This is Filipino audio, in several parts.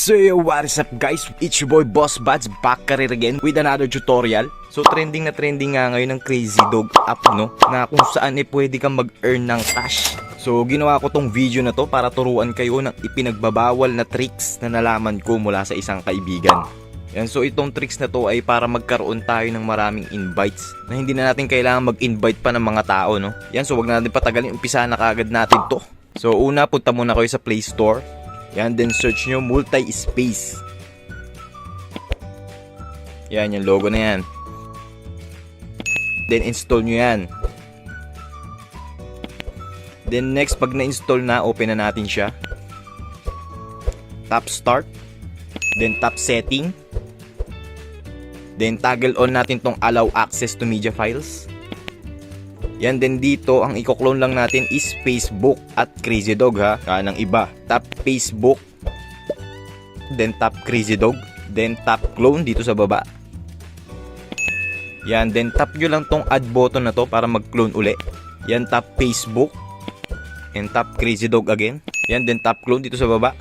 So yo, what is up guys? It's your boy Boss Buds back career again with another tutorial. So trending na trending nga ngayon ng Crazy Dog app no na kung saan eh pwede kang mag-earn ng cash. So ginawa ko tong video na to para turuan kayo ng ipinagbabawal na tricks na nalaman ko mula sa isang kaibigan. Yan, so itong tricks na to ay para magkaroon tayo ng maraming invites na hindi na natin kailangan mag-invite pa ng mga tao, no? Yan, so wag na natin patagalin, umpisa na kagad natin to. So una, punta muna kayo sa Play Store. Yan, then search nyo multi-space. Yan, yung logo na yan. Then install nyo yan. Then next, pag na-install na, open na natin siya. Tap start. Then tap setting. Then toggle on natin tong allow access to media files. Yan din dito, ang i-clone lang natin is Facebook at Crazy Dog ha. Kaya ng iba. Tap Facebook. Then tap Crazy Dog. Then tap clone dito sa baba. Yan, then tap nyo lang tong add button na to para mag-clone uli. Yan, tap Facebook. And tap Crazy Dog again. Yan, then tap clone dito sa baba.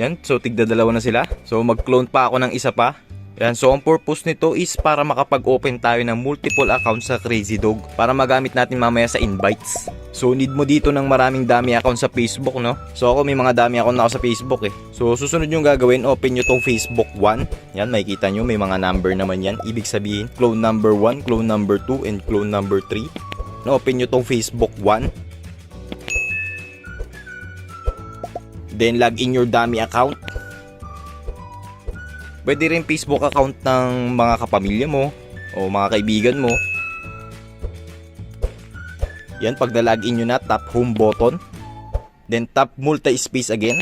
Yan, so tigda dalawa na sila. So mag-clone pa ako ng isa pa. Yan, so ang purpose nito is para makapag-open tayo ng multiple accounts sa Crazy Dog para magamit natin mamaya sa invites. So need mo dito ng maraming dami account sa Facebook, no? So ako may mga dami account na ako sa Facebook eh. So susunod yung gagawin, open nyo tong Facebook 1. Yan, makikita nyo may mga number naman yan. Ibig sabihin, clone number 1, clone number 2, and clone number 3. No, open nyo tong Facebook 1. Then log in your dummy account. Pwede rin Facebook account ng mga kapamilya mo o mga kaibigan mo. Yan, pag na-login nyo na, tap home button. Then tap multi-space again.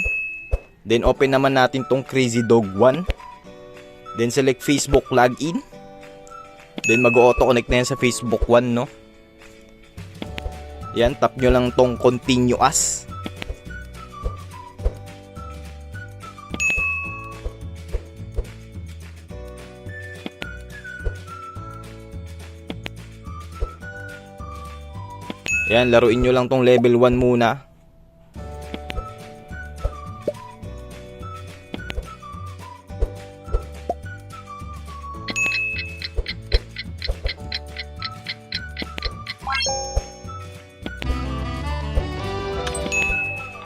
Then open naman natin tong Crazy Dog 1. Then select Facebook login. Then mag-auto-connect na yan sa Facebook 1, no? Yan, tap nyo lang tong continue as. Yan, laruin nyo lang tong level 1 muna.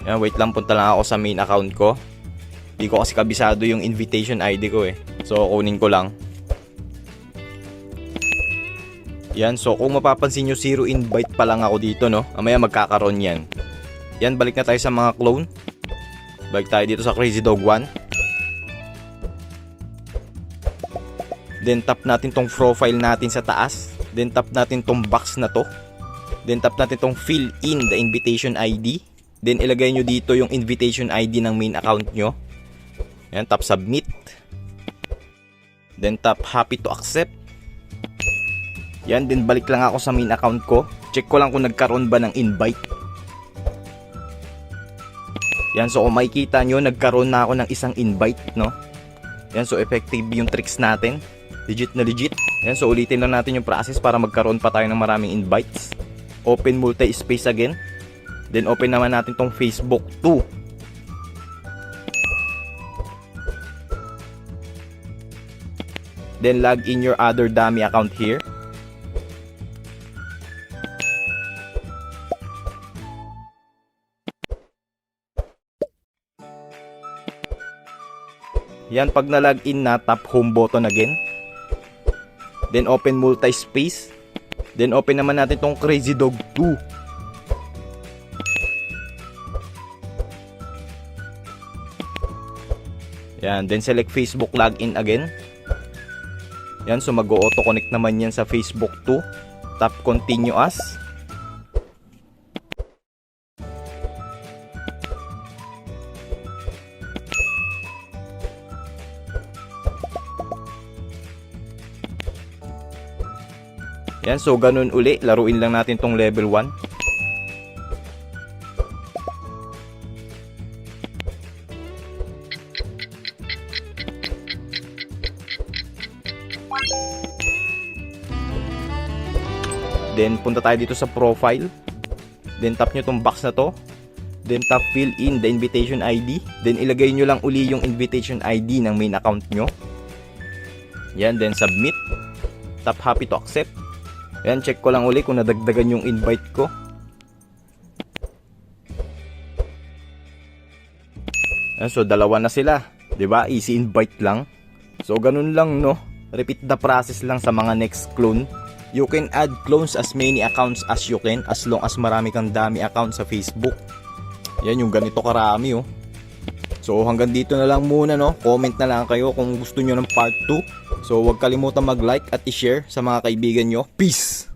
Yan, wait lang, punta lang ako sa main account ko. Hindi ko kasi kabisado yung invitation ID ko eh. So, kunin ko lang. Yan, so kung mapapansin nyo, zero invite pa lang ako dito, no? Mamaya magkakaroon yan. Yan, balik na tayo sa mga clone. Balik tayo dito sa Crazy Dog 1. Then tap natin tong profile natin sa taas. Then tap natin tong box na to. Then tap natin tong fill in the invitation ID. Then ilagay nyo dito yung invitation ID ng main account nyo. Yan, tap submit. Then tap happy to accept. Yan, din balik lang ako sa main account ko. Check ko lang kung nagkaroon ba ng invite. Yan, so kung makikita nyo, nagkaroon na ako ng isang invite, no? Yan, so effective yung tricks natin. Legit na legit. Yan, so ulitin lang natin yung process para magkaroon pa tayo ng maraming invites. Open multi-space again. Then open naman natin tong Facebook 2. Then log in your other dummy account here. Yan, pag na-login na, tap home button again. Then open multi-space. Then open naman natin tong Crazy Dog 2. Yan, then select Facebook login again. Yan, so mag-auto connect naman yan sa Facebook 2. Tap continue as. Yan, so ganun uli. Laruin lang natin tong level 1. Then punta tayo dito sa profile. Then tap nyo tong box na to. Then tap fill in the invitation ID. Then ilagay nyo lang uli yung invitation ID ng main account nyo. Yan, then submit. Tap happy to accept. Yan, check ko lang uli kung nadagdagan yung invite ko. Yan, so dalawa na sila. ba? Easy invite lang. So ganun lang no. Repeat the process lang sa mga next clone. You can add clones as many accounts as you can as long as marami kang dami account sa Facebook. Yan yung ganito karami oh. So hanggang dito na lang muna no. Comment na lang kayo kung gusto nyo ng part 2. So huwag kalimutan mag-like at i-share sa mga kaibigan nyo. Peace!